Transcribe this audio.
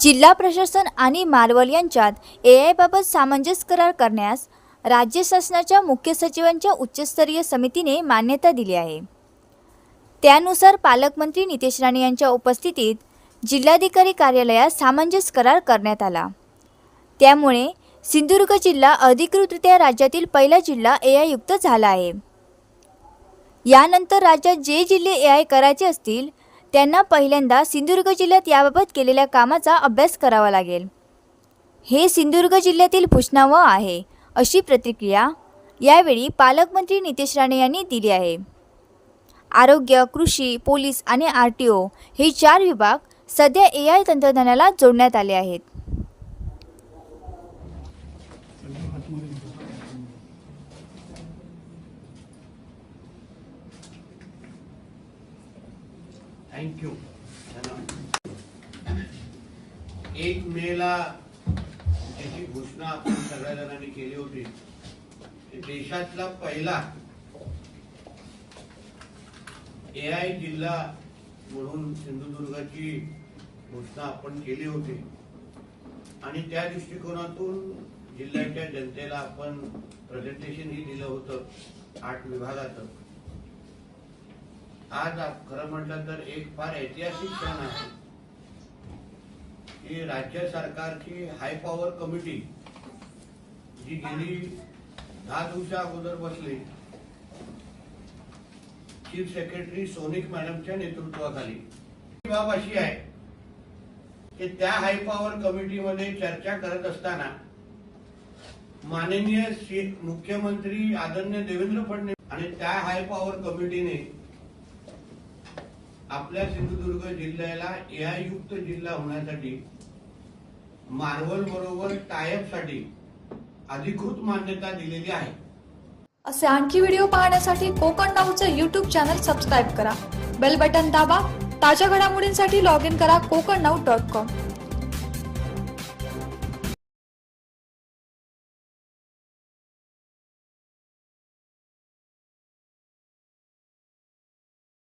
जिल्हा प्रशासन आणि मार्वल यांच्यात ए आयबाबत सामंजस्य करार करण्यास राज्य शासनाच्या मुख्य सचिवांच्या उच्चस्तरीय समितीने मान्यता दिली आहे. त्यानुसार पालकमंत्री नितेश राणे यांच्या उपस्थितीत जिल्हाधिकारी कार्यालयात सामंजस्य करार करण्यात आला. त्यामुळे सिंधुदुर्ग जिल्हा अधिकृतरित्या राज्यातील पहिला जिल्हा ए आय युक्त झाला आहे. यानंतर राज्यात जे जिल्हे ए आय करायचे असतील त्यांना पहिल्यांदा सिंधुदुर्ग जिल्ह्यात याबाबत केलेल्या कामाचा अभ्यास करावा लागेल. हे सिंधुदुर्ग जिल्ह्यातील भूषणावं आहे अशी प्रतिक्रिया यावेळी पालकमंत्री नितेश राणे यांनी दिली आहे. आरोग्य कृषी पोलीस आणि आर टी ओ हे चार विभाग सध्या ए आय तंत्रज्ञानाला जोडण्यात आले आहेत. थँक्यू एक मेला त्याची घोषणा आपण सगळ्या जणांनी केली होती. देशातला पहिला ए आय जिल्हा म्हणून सिंधुदुर्गाची घोषणा आपण केली होती. आणि त्या दृष्टिकोनातून जिल्ह्याच्या जनतेला आपण प्रेझेंटेशन ही दिलं होतं आठ विभागाचं. आज खरं म्हटलं तर एक फार ऐतिहासिक क्षण आहे. की राज्य सरकारची हाय पॉवर कमिटी जी गेली दहा दिवसा अगोदर बसली चीफ सेक्रेटरी सोनिक मॅडमच्या नेतृत्वाखाली. बाब अशी आहे की त्या हाय पॉवर कमिटीमध्ये चर्चा करत असताना माननीय मुख्यमंत्री आदरणीय देवेंद्र फडणवीस आणि त्या हाय पॉवर कमिटीने आपल्या सिंधुदुर्ग जिल्ह्याला एआययुक्त जिल्हा होण्यासाठी मार्वल बरोबर टायअपसाठी अधिकृत मान्यता दिलेली आहे. असे आणखी व्हिडिओ पाहण्यासाठी कोकण नाऊचं यूट्यूब चॅनल सबस्क्राईब करा. बेल बटन दाबा. ताज्या घडामोडींसाठी लॉग इन करा कोकण नाऊ डॉट कॉम